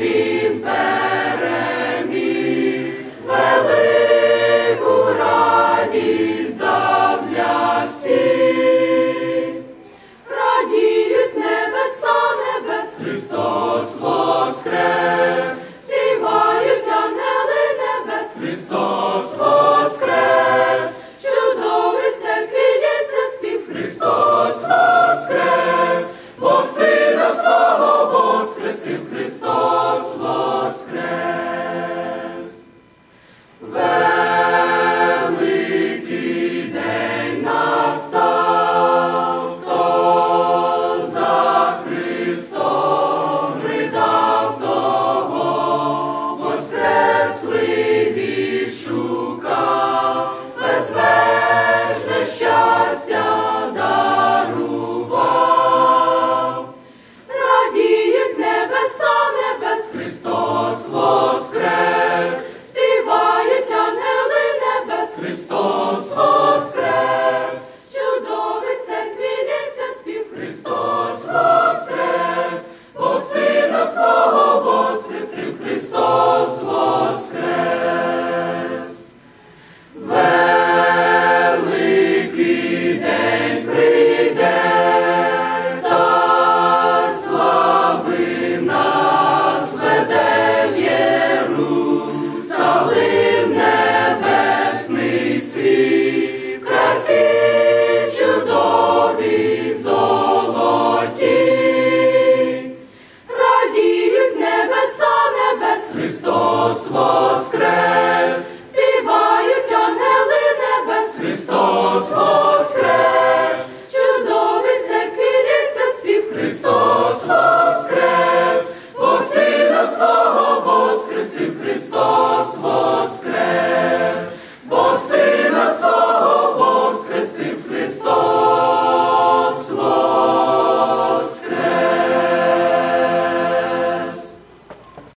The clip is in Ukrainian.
він переміг, велику радість радіють небеса, небес, Христос воскрес, співають ангели небес, Христос воскрес, чудовий церкві спів Христос воскрес, бо сина свого воскресив. Христос.